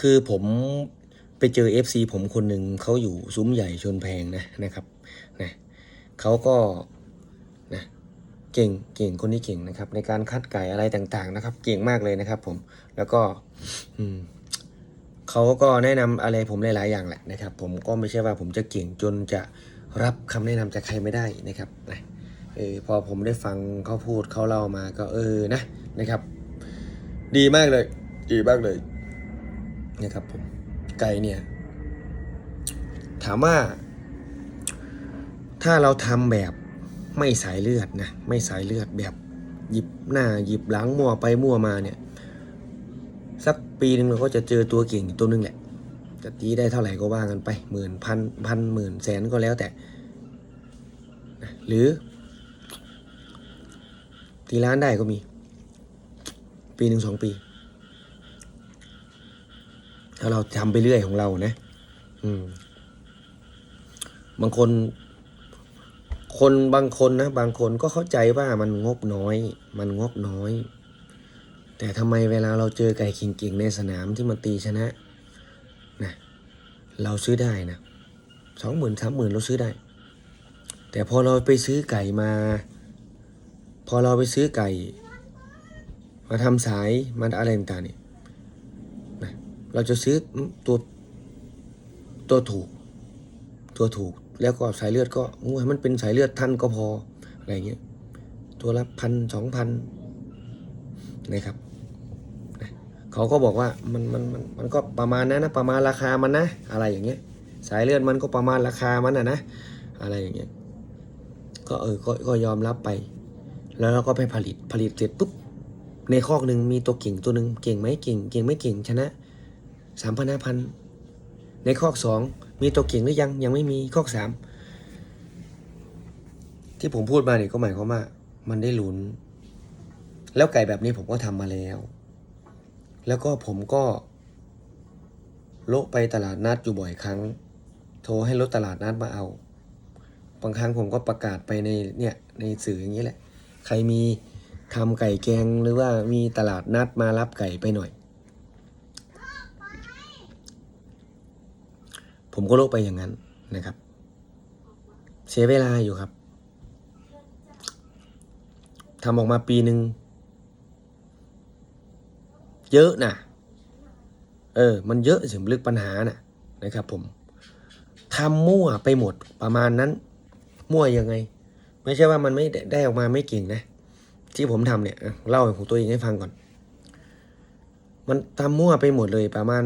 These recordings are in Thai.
คือผมไปเจอ FC ผมคนหนึ่งเขาอยู่ซุ้มใหญ่ชนแพงนะนะครับนะเขาก็นะเก่งเก่งคนนี้เก่งนะครับ ในการคัดไก่อะไรต่างๆนะครับ เก่งมากเลยนะครับ ผมแล้วก็ อืมเขาก็แนะนำอะไรผมหลายๆอย่างแหละนะครับ ผมก็ไม่ใช่ว่าผมจะเก่งจนจะรับคำแนะนำจากใครไม่ได้นะครับนะเออพอผมได้ฟังเขาพูดเขาเล่ามาก็เออนะนะครับ ดีมากเลย ดีมากเลย นะครับผมไก่เนี่ย ถามว่า ถ้าเราทำแบบไม่สายเลือดนะไม่สายเลือดแบบหยิบหน้าหยิบหลังมั่วไปมั่วมาเนี่ย สักปีหนึ่งเราก็จะเจอตัวเก่งตัวหนึงแหละจะตีได้เท่าไหร่ก็ว่ากันไปหมื่นพันพันหมื่นแสนก็แล้วแต่ หรือ ตีล้านได้ก็มี ปีหนึ่งสองปี ถ้าเราทำไปเรื่อยของเรานะ อืม บางคน คนบางคนนะ บางคนก็เข้าใจว่ามันงบน้อย มันงบน้อย แต่ทำไมเวลาเราเจอไก่เก่งๆในสนามที่มันตีชนะนะเราซื้อได้นะสองหมื่นสามหมื่นเราซื้อได้ แต่พอเราไปซื้อไก่มา พอเราไปซื้อไก่ มาทำสายมาอะไรต่างๆเนี่ย เราจะซื้อตัวตัวถูก ตัวถูกแล้วก็สายเลือดก็ให้มันเป็นสายเลือดท่านก็พออะไรเงี้ยตัวละพันสองพันนะครับเขาก็บอกว่ามันมันมันมันก็ประมาณนั้นนะประมาณราคามันนะอะไรอย่างเงี้ย สายเลือดมันก็ประมาณราคามันนะนะอะไรอย่างเงี้ยก็เออก็ก็ยอมรับไป แล้วเราก็ไปผลิตผลิตเสร็จปุ๊บในคอกหนึ่งมีตัวเก่งตัวหนึ่งเก่งไหมเก่ง เก่งไม่เก่งชนะ สามพันห้าพันในคอกสองมีตัวเก่งหรือยังยังไม่มีคอกสามที่ผมพูดมาเนี่ยก็หมายความว่า มันได้ลุ้น แล้วไก่แบบนี้ผมก็ทำมาแล้ว แล้วก็ผมก็โละไปตลาดนัดอยู่บ่อยครั้ง โทรให้รถตลาดนัดมาเอา บางครั้งผมก็ประกาศไปในเนี่ยในสื่ออย่างนี้แหละ ใครมีทำไก่แกงหรือว่ามีตลาดนัดมารับไก่ไปหน่อย ผมก็โลกไปอย่างนั้นนะครับ เสียเวลาอยู่ครับทำออกมาปีหนึ่งเยอะนะเออ มันเยอะถึงลึกปัญหานะนะครับ ผมทำมั่วไปหมดประมาณนั้น มั่วยังไง ไม่ใช่ว่ามันไม่ได้ออกมาไม่เก่งนะ ที่ผมทำเนี่ยเล่าของตัวเองให้ฟังก่อน มันทำมั่วไปหมดเลยประมาณ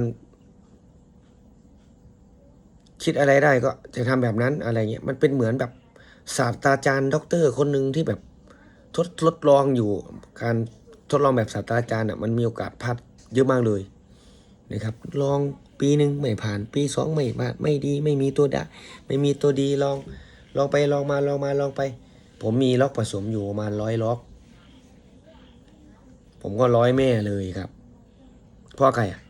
คิดอะไรได้ก็จะทำแบบนั้นอะไรเงี้ยมันเป็นเหมือนแบบศาสตราจารย์ด็อกเตอร์คนหนึ่งที่แบบทดทดลองอยู่การทดลองแบบศาสตราจารย์อะมันมีโอกาสพลาดเยอะมากเลยนะครับ ลองปีหนึ่งไม่ผ่านปีสองไม่ผ่าไม่ดีไม่มีตัวด้ไม่มีตัวดีลองลองไปลองมาลองมาลองไป ผมมีล็อกผสมอยู่ประมาณร้อยล็อก ผมก็ร้อยแม่เลยครับพ่อไก่อะ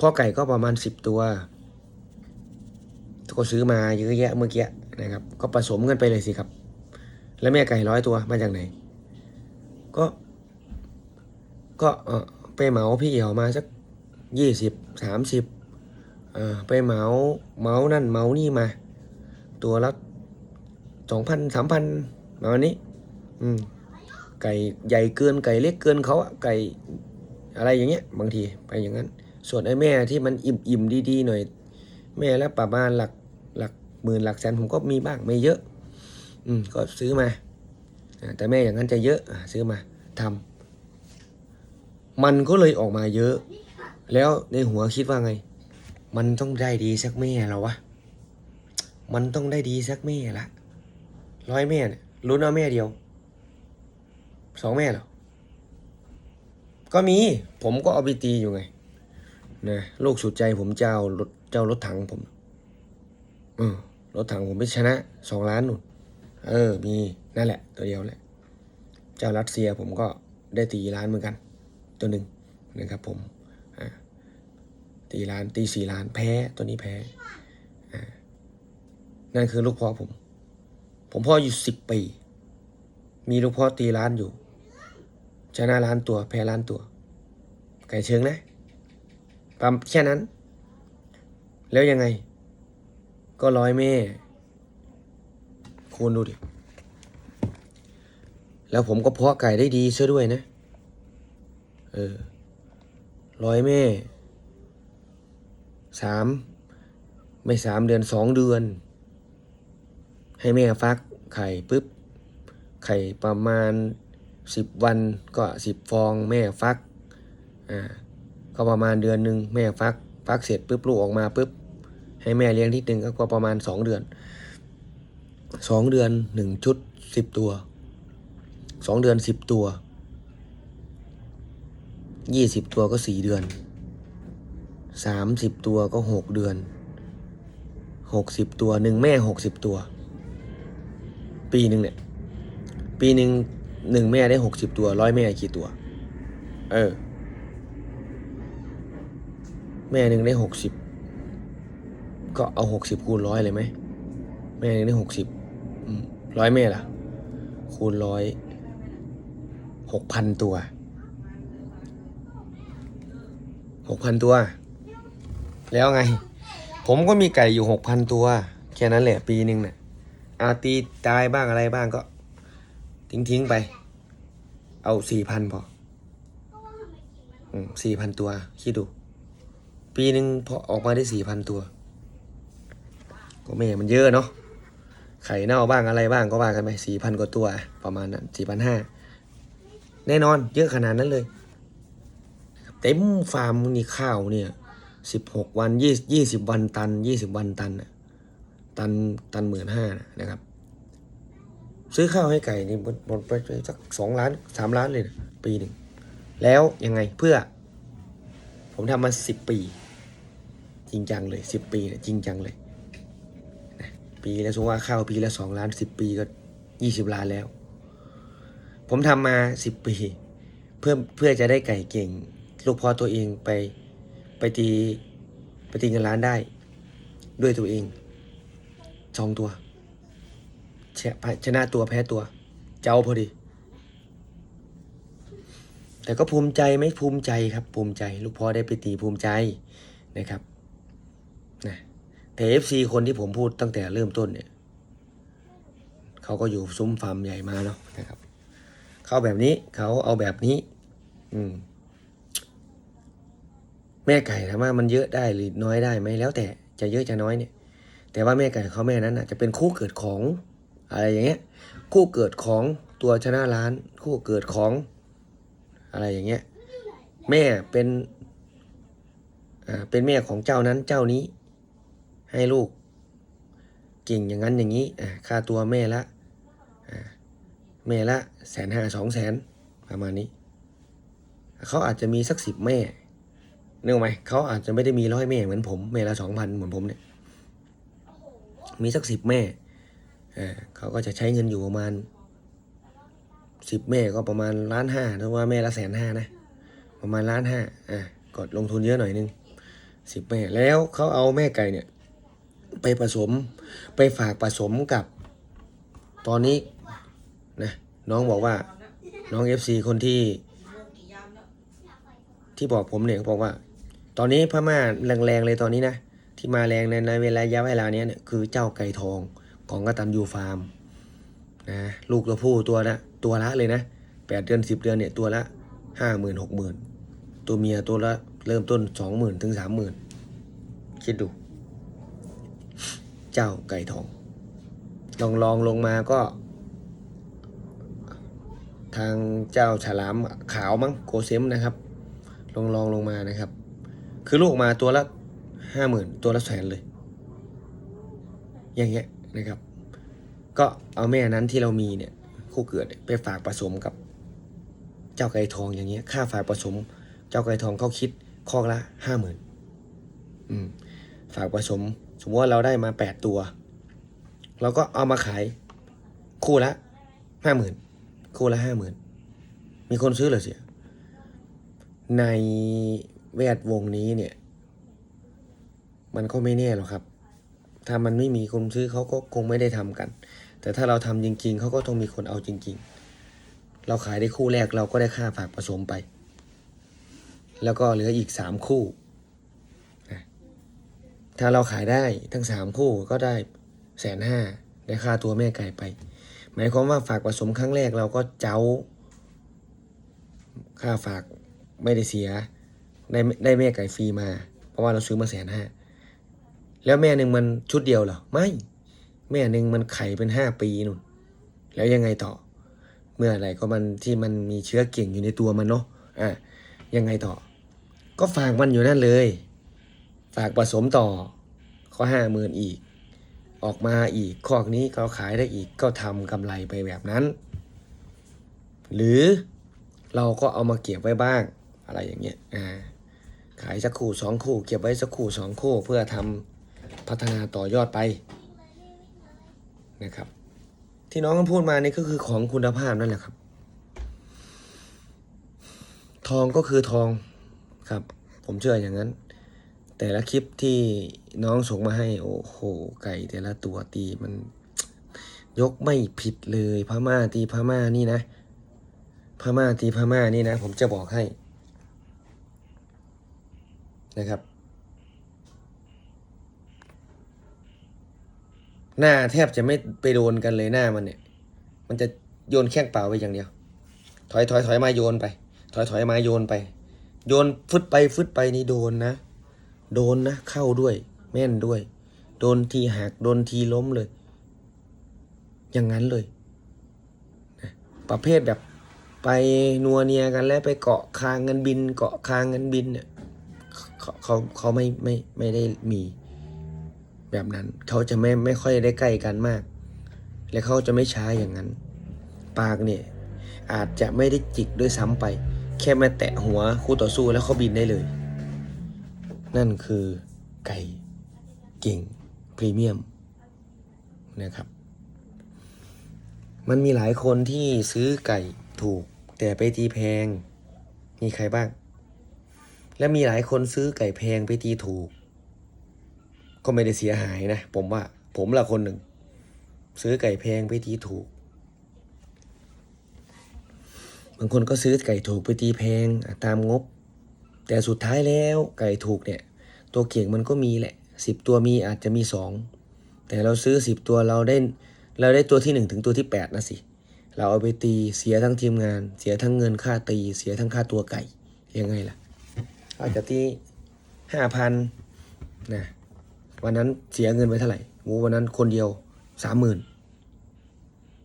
พ่อไก่ก็ประมาณสิบตัว ก็ซื้อมาเยอะแยะเมื่อกี้นะครับ ก็ผสมกันไปเลยสิครับ แล้วแม่ไก่ร้อยตัวมาจากไหน ก็ ก็เออไปเหมาพี่เหี่ยวมาสักยี่สิบสามสิบเออไปเหมาเหมานั่นเหมานี่มา ตัวละสองพันสามพันประมาณนี้ อืมไก่ใหญ่เกินไก่เล็กเกินเขาอะไก่อะไรอย่างเงี้ย บางทีไปอย่างนั้น ส่วนไอ้แม่ที่มันอิ่มอิ่มดีๆหน่อย แม่และประมาณหลัก หมื่นหลักแสนผมก็มีบ้างไม่เยอะ อืมก็ซื้อมา แต่แม่อย่างนั้นจะเยอะซื้อมาทำมันก็เลยออกมาเยอะ แล้วในหัวคิดว่าไง มันต้องได้ดีสักแม่แล้ววะมันต้องได้ดีสักแม่ละร้อยแม่เนี่ยลุ้นเอาแม่เดียวสองแม่เหรอ ก็มี ผมก็เอาไปตีอยู่ไงนะลูกสุดใจผมเจ้ารถเจ้ารถถังผมเออ รถถังผมไปชนะสองล้านหนู่นเออ มีนั่นแหละ ตัวเดียวแหละ เจ้ารัสเซียผมก็ได้ตีล้านเหมือนกัน ตัวหนึ่งนะครับผมอ่าตีล้านตีสี่ล้านแพ้ตัวนี้แพ้อ่านั่นคือลูกพ่อผม ผมพ่ออยู่สิบปี มีลูกพ่อตีล้านอยู่ชนะล้านตัว แพ้ล้านตัว ไก่เชิงนะปั๊มแค่นั้น แล้วยังไง ก็ร้อยแม่คุณดูดิ แล้วผมก็เพาะไก่ได้ดีซะด้วยนะ เออร้อยแม่สามไม่สามเดือนสองเดือน ให้แม่ฟักไข่ปุ๊บ ไข่ประมาณสิบวันก็สิบฟองแม่ฟัก อ่า ก็ประมาณเดือนหนึ่งแม่ฟัก ฟักเสร็จปุ๊บลูกออกมาปุ๊บ ให้แม่เลี้ยงทีหนึ่งก็ประมาณสองเดือนสองเดือนหนึ่งชุดสิบตัวสองเดือนสิบตัวยี่สิบตัวก็สี่เดือนสามสิบตัวก็หกเดือนหกสิบตัวหนึ่งแม่หกสิบตัว ปีหนึ่งเนี่ย ปีหนึ่งหนึ่งแม่ได้หกสิบตัวร้อยแม่กี่ตัว เออ แม่หนึ่งได้หกสิบ ก็เอาหกสิบคูณร้อยเลยไหมแม่นึ่งหกสิบร้อยแม่ล่ะ คูณร้อยหกพันตัวหกพันตัว แล้วไง ผมก็มีไก่อยู่หกพันตัว แค่นั้นแหละปีหนึ่งเนี่ยอาตีตายบ้างอะไรบ้างก็ ทิ้งทิ้งไป เอาสี่พันพอสี่พันตัว คิดดู ปีหนึ่งพอออกมาได้สี่พันตัว ก็แม่มันเยอะเนาะไข่เน่าบ้างอะไรบ้างก็ว่ากันไปสี่พันกว่าตัวประมาณนั้นสี่พันห้าแน่นอนเยอะขนาดนั้นเลย เต็มฟาร์มนี่ข้าวเนี่ยสิบหกวันยี่ยี่สิบวันตันยี่สิบวันตันน่ะตันตันหมื่นห้านะครับ ซื้อข้าวให้ไก่นี่หมดหมดไปสักสองล้านสามล้านเลยนะปีหนึ่ง แล้วยังไงเพื่อ ผมทำมาสิบปี จริงจังเลยสิบปีเนี่ยจริงจังเลย ปี แล้วสมมติว่าข้าวปีละสองล้านสิบปีก็ยี่สิบล้านแล้ว ผมทำมาสิบปี เพื่อเพื่อจะได้ไก่เก่ง ลูกพอตัวเองไปไปตีไปตีเงินล้านได้ ด้วยตัวเองสองตัวชชนะตัวแพ้ตัว เจ้าพอดี แต่ก็ภูมิใจไหมภูมิใจครับ ภูมิใจ ลูกพ่อได้ไปตีภูมิใจนะครับนะ แต่เอฟซีคนที่ผมพูดตั้งแต่เริ่มต้นเนี่ยเขาก็อยู่ซุ้มฟาร์มใหญ่มาเนาะนะครับ เขาแบบนี้เขาเอาแบบนี้ อืม แม่ไก่ถามว่ามันเยอะได้หรือน้อยได้ไหมแล้ว แต่จะเยอะจะน้อยเนี่ย แต่ว่าแม่ไก่เขาแม่นั้นอะจะเป็นคู่เกิดของอะไรอย่างเงี้ย คู่เกิดของตัวชนะล้าน คู่เกิดของอะไรอย่างเงี้ย แม่เป็นอ่าเป็นแม่ของเจ้านั้นเจ้านี้ ให้ลูกเก่งอย่างนั้นอย่างนี้ค่าตัวแม่ละแม่ละแสนห้าสองแสนประมาณนี้ เขาอาจจะมีสักสิบแม่นึกออไหมเขาอาจจะไม่ได้มีร้อยแม่เหมือนผมแม่ละสองพันเหมือนผมเนี่ยมีสักสิบแม่เออเขาก็จะใช้เงินอยู่ประมาณสิบแม่ก็ประมาณล้านห้าถ้าว่าแม่ละแสนห้านะ ประมาณล้านห้าอะกดลงทุนเยอะหน่อยนึงสิบแม่แล้วเขาเอาแม่ไก่เนี่ย ไปผสมไปฝากผสมกับ ตอนนี้นะน้องบอกว่าน้องเอฟซีคนที่ ที่บอกผมเนี่ยเขาบอกว่า ตอนนี้พม่าแรงๆเลยตอนนี้นะ ที่มาแรงในในเวลายะเวลาเนี้ยคือเจ้าไก่ทองของกระตันยูฟาร์มนะลูกตัวผู้ตัวละตัวละเลยนะแปดเดือนสิบเดือนเนี่ยตัวละห้าหมื่นหกหมื่นตัวเมียตัวละเริ่มต้นสองหมื่นถึงสามหมื่นคิดดู เจ้าไก่ทองลองลองลงมาก็ ทางเจ้าฉลามขาวมั้งโกเซมนะครับ ลองลองลงมานะครับ คือลูกมาตัวละห้าหมื่นตัวละแสนเลย อย่างเงี้ยนะครับ ก็เอาแม่นั้นที่เรามีเนี่ยคู่เกิดไปฝากผสมกับ เจ้าไก่ทองอย่างเงี้ย ค่าฝากผสม เจ้าไก่ทองเขาคิดคอกละห้าหมื่นอืมฝากผสม สมมติว่าเราได้มาแปดตัว เราก็เอามาขายคู่ละห้าหมื่นคู่ละห้าหมื่นมีคนซื้อหรือเสีย ในแวดวงนี้เนี่ย มันก็ไม่แน่หรอกครับ ถ้ามันไม่มีคนซื้อเขาก็คงไม่ได้ทำกัน แต่ถ้าเราทำจริง ๆ เขาก็ต้องมีคนเอาจริง ๆ เราขายได้คู่แรกเราก็ได้ค่าฝากผสมไป แล้วก็เหลืออีกสามคู่ ถ้าเราขายได้ทั้งสามคู่ก็ได้แสนห้าได้ค่าตัวแม่ไก่ไป หมายความว่าฝากผสมครั้งแรกเราก็เจ้า ค่าฝากไม่ได้เสีย ได้ได้แม่ไก่ฟรีมา เพราะว่าเราซื้อมาแสนห้าแล้วแม่หนึ่งมันชุดเดียวเหรอ ไม่ แม่หนึ่งมันไข่เป็นห้าปีนุ่น แล้วยังไงต่อ เมื่อไหร่ก็มันที่มันมีเชื้อเก่งอยู่ในตัวมันเนาะอะยังไงต่อ ก็ฝากมันอยู่นั่นเลย ฝากผสมต่อก็ห้าหมื่นอีก ออกมาอีกคอกนี้ก็ขายได้อีกก็ทำกำไรไปแบบนั้น หรือเราก็เอามาเก็บไว้บ้างอะไรอย่างเงี้ยอ่าขายสักคู่สองคู่ เก็บไว้สักคู่สองคู่เพื่อทำพัฒนาต่อยอดไปนะครับ ที่น้องพูดมานี่ก็คือของคุณภาพนั่นแหละครับ ทองก็คือทองครับ ผมเชื่ออย่างนั้น แต่ละคลิปที่น้องส่งมาให้ โอ้โห ไก่แต่ละตัวตีมัน ยกไม่ผิดเลยพม่าตีพม่านี่นะพม่าตีพม่านี่นะ ผมจะบอกให้ นะครับ หน้าแทบจะไม่ไปโดนกันเลยหน้ามันเนี่ย มันจะโยนแข้งเปล่าไปอย่างเดียว ถอยถอยถอยมาโยนไป ถอยถอยมาโยนไป โยนฟึดไปฟึดไปนี่โดนนะ โดนนะเข้าด้วย แม่นด้วย โดนทีหักโดนทีล้มเลย อย่างนั้นเลยนะประเภทแบบไปนัวเนียกันแล้วไปเกาะคางเงินบิน เกาะคางเงินบินเนี่ยเขาเขาเขาไม่ไม่ไม่ได้มีแบบนั้นเขาจะไม่ไม่ค่อยได้ใกล้กันมาก และเขาจะไม่ช้าอย่างนั้น ปากเนี่ยอาจจะไม่ได้จิกด้วยซ้ำไป แค่มาแตะหัวคู่ต่อสู้แล้วเขาบินได้เลย นั่นคือไก่เก่งพรีเมียมนะครับ มันมีหลายคนที่ซื้อไก่ถูก แต่ไปตีแพง มีใครบ้าง และมีหลายคนซื้อไก่แพงไปตีถูก ก็ไม่ได้เสียหายนะ ผมว่า ผมละคนหนึ่ง ซื้อไก่แพงไปตีถูกบางคนก็ซื้อไก่ถูกไปตีแพงตามงบ แต่สุดท้ายแล้วไก่ถูกเนี่ย ตัวเก่งมันก็มีแหละสิบตัวมีอาจจะมีสองแต่เราซื้อสิบตัวเราได้เราได้ตัวที่หนึ่งถึงตัวที่แปดนะสิ เราเอาไปตีเสียทั้งทีมงาน เสียทั้งเงินค่าตี เสียทั้งค่าตัวไก่ยังไงล่ะอาจจะตีห้าพันนะวันนั้นเสียเงินไปเท่าไหร่งูวันนั้นคนเดียวสามหมื่น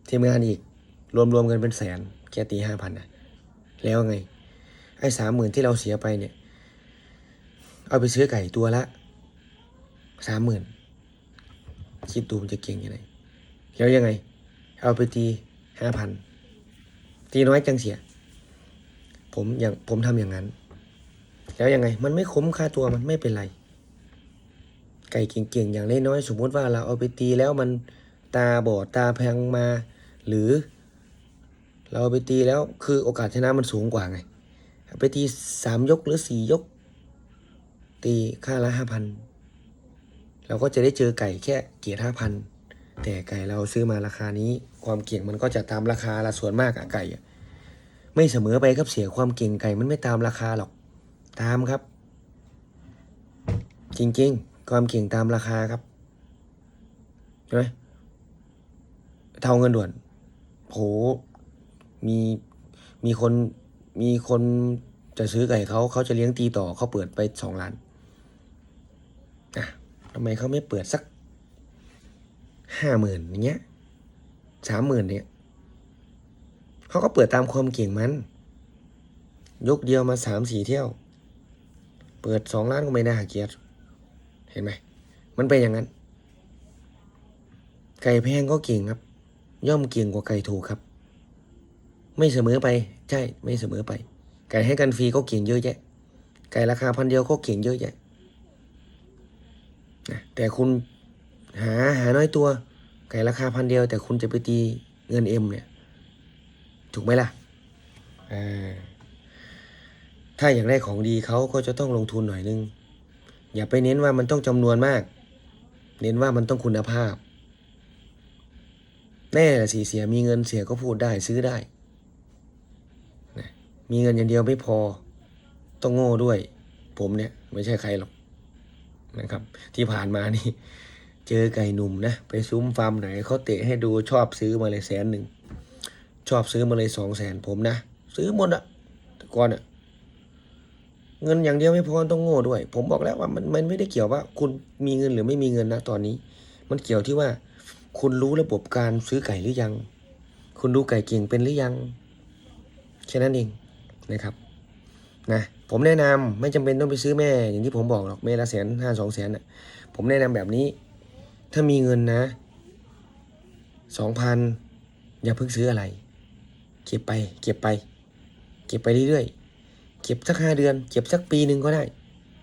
ทีมงานอีกรวมรวมๆกันเป็นแสนแค่ตีห้าพันนะแล้วไง ไอ้สามหมื่นที่เราเสียไปเนี่ย เอาไปซื้อไก่ตัวละสามหมื่นคิดดูมันจะเก่งยังไงแล้วยังไง เอาไปตีห้าพันตีน้อยจังเสีย ผมอย่างผมทำอย่างนั้น แล้วยังไง มันไม่คุ้มค่าตัวมันไม่เป็นไร ไก่เก่งๆอย่างน้อยๆสมมุติว่าเราเอาไปตีแล้วมันตาบอดตาแพงมา หรือ เราเอาไปตีแล้วคือโอกาสชนะมันสูงกว่าไง ไปตีสามยกหรือสี่ยก ตีค่าละห้าพันเราก็จะได้เจอไก่แค่เกียร์ห้าพันแต่ไก่เราซื้อมาราคานี้ ความเก่งมันก็จะตามราคาละส่วนมากอะไก่ไม่เสมอไปครับเสียความเก่งไก่มันไม่ตามราคาหรอกตามครับ จริงๆ ความเก่งตามราคาครับใช่ไหมเท่าเงินด่วนโหมีมีคน มีคนจะซื้อไก่เขาเขาจะเลี้ยงตีต่อเขาเปิดไปสองล้านอะทำไมเขาไม่เปิดสักห้าหมื่นอย่างเงี้ยสามหมื่นเนี่ยเขาก็เปิดตามความเก่งมัน ยกเดียวมาสามสี่เที่ยว เปิดสองล้านก็ไม่น่าเกียดเห็นไหมมันเป็นอย่างนั้น ไก่แพงก็เก่งครับ ย่อมเก่งกว่าไก่ถูกครับ ไม่เสมอไป ใช่ไม่เสมอไป ไก่ให้กันฟรีก็เก่งเยอะแยะ ไก่ราคาพันเดียวก็เก่งเยอะแยะนะแต่คุณหาหาน้อยตัว ไก่ราคาพันเดียว แต่คุณจะไปตีเงินเอ็มเนี่ย ถูกไหมล่ะถ้าอยากได้ของดีเขาก็จะต้องลงทุนหน่อยนึง อย่าไปเน้นว่ามันต้องจำนวนมาก เน้นว่ามันต้องคุณภาพ แน่ละสิเสียมีเงินเสียก็พูดได้ซื้อได้ มีเงินอย่างเดียวไม่พอ ต้องโง่ด้วย ผมเนี่ย ไม่ใช่ใครหรอกนะครับ ที่ผ่านมานี่ เจอไก่หนุ่มนะ ไปซุ้มฟาร์มไหนเขาเตะให้ดูชอบซื้อมาเลยแสนหนึ่ง ชอบซื้อมาเลยสองแสนผมนะ ซื้อหมดอะแต่ก่อนอะเงินอย่างเดียวไม่พอต้องโง่ด้วย ผมบอกแล้วว่ามันมันไม่ได้เกี่ยวว่า คุณมีเงินหรือไม่มีเงินนะตอนนี้ มันเกี่ยวที่ว่า คุณรู้ระบบการซื้อไก่หรือยัง คุณดูไก่เก่งเป็นหรือยังแค่นั้นเอง นะครับนะผมแนะนำไม่จำเป็นต้องไปซื้อแม่ อย่างที่ผมบอกหรอกแม่ละแสนห้าสองแสนอะผมแนะนำแบบนี้ ถ้ามีเงินนะสองพันอย่าเพิ่งซื้ออะไร เก็บไปเก็บไป เก็บไปเรื่อยๆเก็บสักห้าเดือน เก็บสักปีหนึ่งก็ได้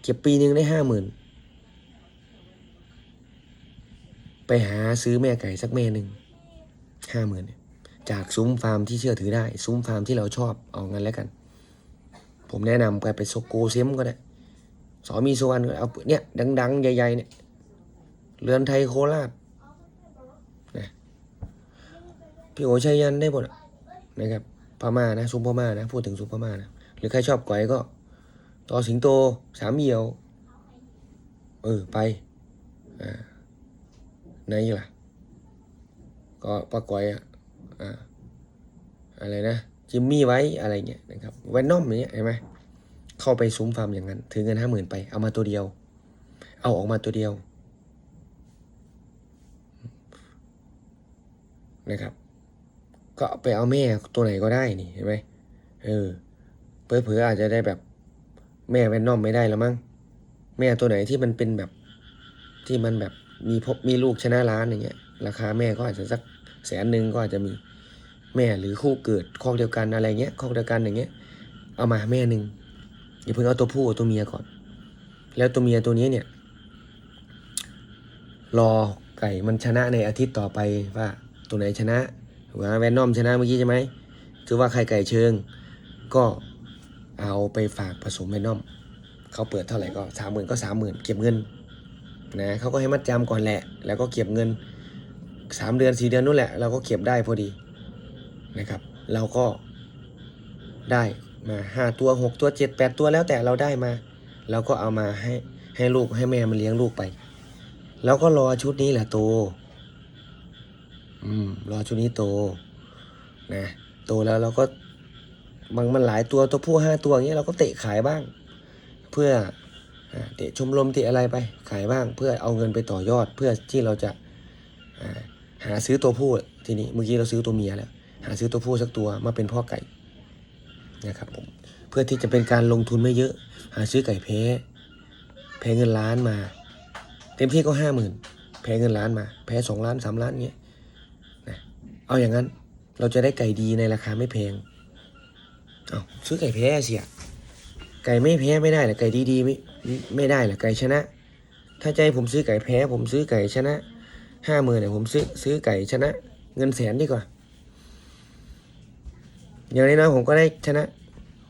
เก็บปีหนึ่งได้ห้าหมื่นไปหาซื้อแม่ไก่สักแม่หนึ่งห้าหมื่นจากซุ้มฟาร์มที่เชื่อถือได้ ซุ้มฟาร์มที่เราชอบเอางั้นแล้วกัน ผมแนะนำไปไปโซโกเซมก็ได้สอมีสุวรรณก็เอาเนี่ยดัง ๆ ใหญ่ ๆ เนี่ยเรือนไทยโคราชนะพี่โอชัยยันได้หมดนะครับพม่านะซุมพม่านะ พูดถึงซุมพม่านะหรือใครชอบก๋อยก็ ต่อสิงโตสามเหี่ยว เออ ไปอ่าไหนล่ะ ก็ปลาก๋อยอะอ่าอะไรนะ จิมมี่ไว้อะไรเงี้ยนะครับแวนนอมอย่างเงี้ยเห็นไหมเข้าไปซุ้มฟาร์มอย่างนั้นถือเงินห้าหมื่นไปเอามาตัวเดียว เอาออกมาตัวเดียวนะครับ ก็ไปเอาแม่ตัวไหนก็ได้นี่เห็นไหมเออเผลอๆอาจจะได้แบบแม่แวนนอมไม่ได้แล้วมั้งแม่ตัวไหนที่มันเป็นแบบที่มันแบบมีพบมีลูกชนะล้านอย่างเงี้ยราคาแม่ก็อาจจะสักแสนหนึ่งก็อาจจะมี แม่หรือคู่เกิดคอกเดียวกันอะไรเงี้ยคอกเดียวกันอย่างเงี้ย เอามาแม่หนึ่งอย่าเพิ่งเอาตัวผู้เอาตัวเมียก่อน แล้วตัวเมียตัวนี้เนี่ย รอไก่มันชนะในอาทิตย์ต่อไปว่า ตัวไหนชนะว่าแวนนอมชนะเมื่อกี้ใช่ไหมถือว่าใครไก่เชิง ก็เอาไปฝากผสมแวนนอมเขาเปิดเท่าไหร่ก็สามหมื่นก็สามหมื่นเก็บเงินนะเขาก็ให้มัดจำก่อนแหละ แล้วก็เก็บเงินสามเดือนสี่เดือนนู่นแหละเราก็เก็บได้พอดี นะครับ เราก็ได้มาห้าตัวหกตัวเจ็ดแปดตัวแล้วแต่เราได้มาเราก็เอามาให้ให้ลูกให้แม่มันเลี้ยงลูกไป แล้วก็รอชุดนี้แหละโต อืม รอชุดนี้โต นะ โตแล้วเราก็บางมันหลายตัวตัวผู้ห้าตัวอย่างเงี้ยเราก็เตะขายบ้าง เพื่อเตะชมรมเตะอะไรไป ขายบ้าง เพื่อเอาเงินไปต่อยอด เพื่อที่เราจะาหาซื้อตัวผู้ทีนี้เมื่อกี้เราซื้อตัวเมียแล้ว หาซื้อตัวผู้สักตัวมาเป็นพ่อไก่นะครับผมเพื่อที่จะเป็นการลงทุนไม่เยอะ หาซื้อไก่แพ้แพ้เงินล้านมา เต็มที่ก็ห้าหมื่นแพ้เงินล้านมา แพ้สองล้านสามล้านเงี้ยนะเอาอย่างนั้นเราจะได้ไก่ดีในราคาไม่แพงเอาซื้อไก่แพ้เสียไก่ไม่แพ้ไม่ได้หรอไก่ดีๆไม่ไม่ได้หรอไก่ชนะ ถ้าใจผมซื้อไก่แพ้ ผมซื้อไก่ชนะห้าหมื่นเนี่ยผมซื้อซื้อไก่ชนะ เงินแสนดีกว่า อย่างน้อยๆผมก็ได้ชนะ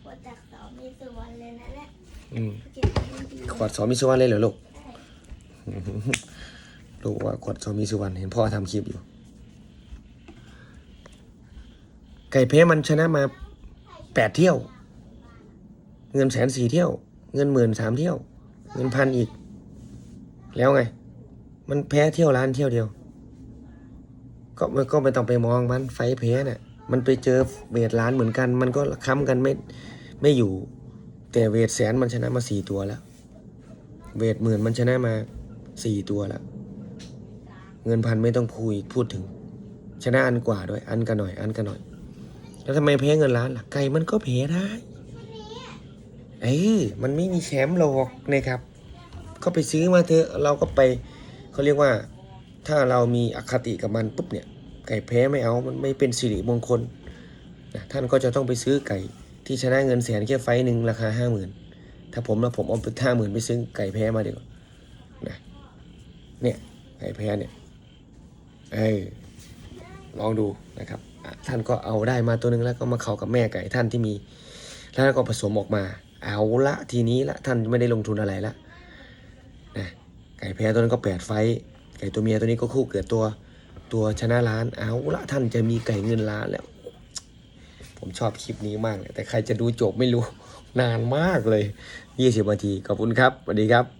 ขวดจากสองมีสุวรรณเลยนะเนี่ยอืมจิตไม่ดีขวดสอมิสุวรรณเลยเหรอลูก ลูกว่าขวดสอมิสุวรรณเห็นพ่อทำคลิปอยู่ ไก่เพมันชนะมาแปดเที่ยว เงินแสนสี่เที่ยว เงินหมื่นสามเที่ยว เงินพันอีก แล้วไง มันแพ้เที่ยวล้านเที่ยวเดียว ก็มันก็ไม่ต้องไปมองมันไฟแพ้เนี่ย มันไปเจอเวทล้านเหมือนกัน มันก็ค้ำกันไม่ไม่อยู่ แต่เวทแสนมันชนะมาสี่ตัวแล้ว เวทหมื่นมันชนะมาสี่ตัวแล้ว เงินพันไม่ต้องพูดพูดถึง ชนะอันกว่าด้วย อันกันหน่อย อันกันหน่อย แล้วทำไมแพ้เงินล้านล่ะไก่มันก็แพ้ได้เอ้ยมันไม่มีแชมป์หรอกนะครับ ก็ไปซื้อมาเถอะเราก็ไปเขาเรียกว่า ถ้าเรามีอคติกับมันปุ๊บเนี่ย ไก่แพ้ไม่เอา มันไม่เป็นสิริมงคลนะท่านก็จะต้องไปซื้อไก่ที่ชนะเงินแสนแค่ไฟหนึ่งราคาห้าหมื่นถ้าผมแล้วผมเอาไปห้าหมื่นไปซื้อไก่แพ้มาดีกว่านะเนี่ยไก่แพ้เนี่ยเออลองดูนะครับท่านก็เอาได้มาตัวหนึ่งแล้วก็มาเขากับแม่ไก่ท่านที่มี แล้วก็ผสมออกมา เอาละทีนี้ละท่านไม่ได้ลงทุนอะไรละนะไก่แพ้ตัวนั้นก็แปดไฟ ไก่ตัวเมียตัวนี้ก็คู่เกิดตัว ตัวชนะล้านเอาละท่านจะมีไก่เงินล้านแล้ว ผมชอบคลิปนี้มากเลยแต่ใครจะดูจบไม่รู้นานมากเลย 20นาทีขอบคุณครับสวัสดีครับ